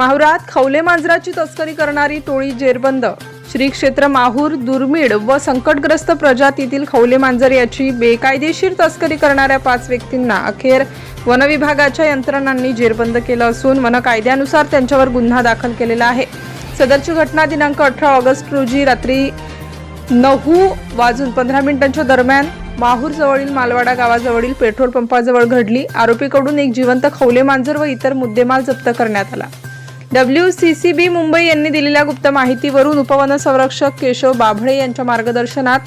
माहुरात खवले मांजराची तस्करी करणारी टोळी जेरबंद. श्री क्षेत्र माहूर दुर्मिळ व संकटग्रस्त प्रजातीतील खवले मांजर याची बेकायदेशीर तस्करी करणाऱ्या पाच व्यक्तींना अखेर वनविभागाच्या यंत्रणांनी जेरबंद केलं असून वन कायद्यानुसार त्यांच्यावर गुन्हा दाखल केलेला आहे. सदरची घटना दिनांक अठरा ऑगस्ट रोजी रात्री नऊ वाजून पंधरा मिनिटांच्या दरम्यान माहूर जवळील मालवाडा गावाजवळील पेट्रोल पंपाजवळ घडली. आरोपीकडून एक जिवंत खवले मांजर व इतर मुद्देमाल जप्त करण्यात आला. W C C B Mumbai यांनी दिलेल्या गुप्त माहितीवरून उपवन संरक्षक केशव बाभळे यांच्या मार्गदर्शनात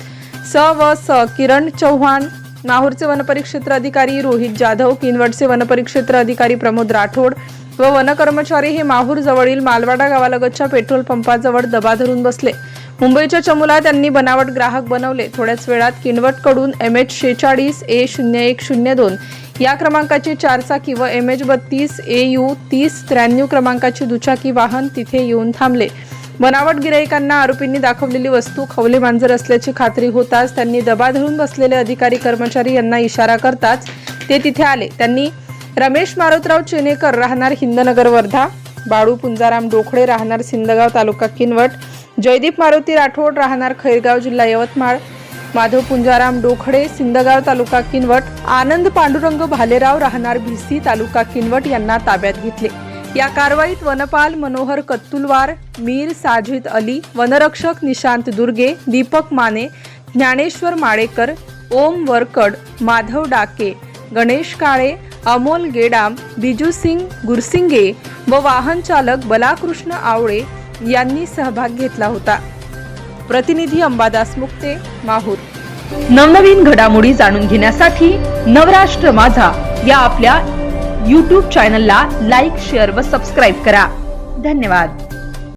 स व स किरण चव्हाण नाहूरचे वनपरिक्षेत्र अधिकारी रोहित जाधव किनवटचे वनपरिक्षेत्र अधिकारी प्रमोद राठोड व वनकर्मचारी हे माहूर जवळील मालवाडा गावालगतच्या पेट्रोल पंपाजवळ दबा धरून बसले. मुंबईच्या चमुला त्यांनी बनावट ग्राहक बनवले. थोड्याच वेळात किनवटकडून एम एच शेचाळीस ए शून्य एक शून्य दोन या क्रमांकाची चारचाकी व एम एच बत्तीस ए यू तीस त्र्याण्णव क्रमांकाची दुचाकी वाहन तिथे येऊन थांबले. बनावट गिराईकांना आरोपींनी दाखवलेली वस्तू खवले मांजर असल्याची खात्री होताच त्यांनी दबा धरून बसलेले अधिकारी कर्मचारी यांना इशारा करताच ते तिथे आले. त्यांनी रमेश मारुतराव चेनेकर राहणार हिंदनगर वर्धा बाळू पुंजाराम डोखडे राहणार सिंदगाव तालुका किनवट जयदीप मारुती राठोड राहणार खैरगाव जिल्हा यवतमाळ माधव पुंजाराम डोखडे सिंदगाव तालुका किनवट आनंद पांडुरंग भालेराव राहणार भिसी तालुका किनवट यांना ताब्यात घेतले. या कारवाईत वनपाल मनोहर कत्तुलवार मीर साजिद अली वनरक्षक निशांत दुर्गे दीपक माने ज्ञानेश्वर माळेकर ओम वरकड माधव डाके गणेश काळे अमोल गेडाम बिजू सिंग गुरसिंगे व वाहन चालक बलाकृष्ण आवळे यांनी सहभाग घेतला होता. प्रतिनिधी अंबादास मुक्ते माहूर. नवनवीन घडामोडी जाणून घेण्यासाठी नवराष्ट्र माझा या आपल्या यूट्यूब चॅनलला लाईक शेअर व सबस्क्राईब करा. धन्यवाद.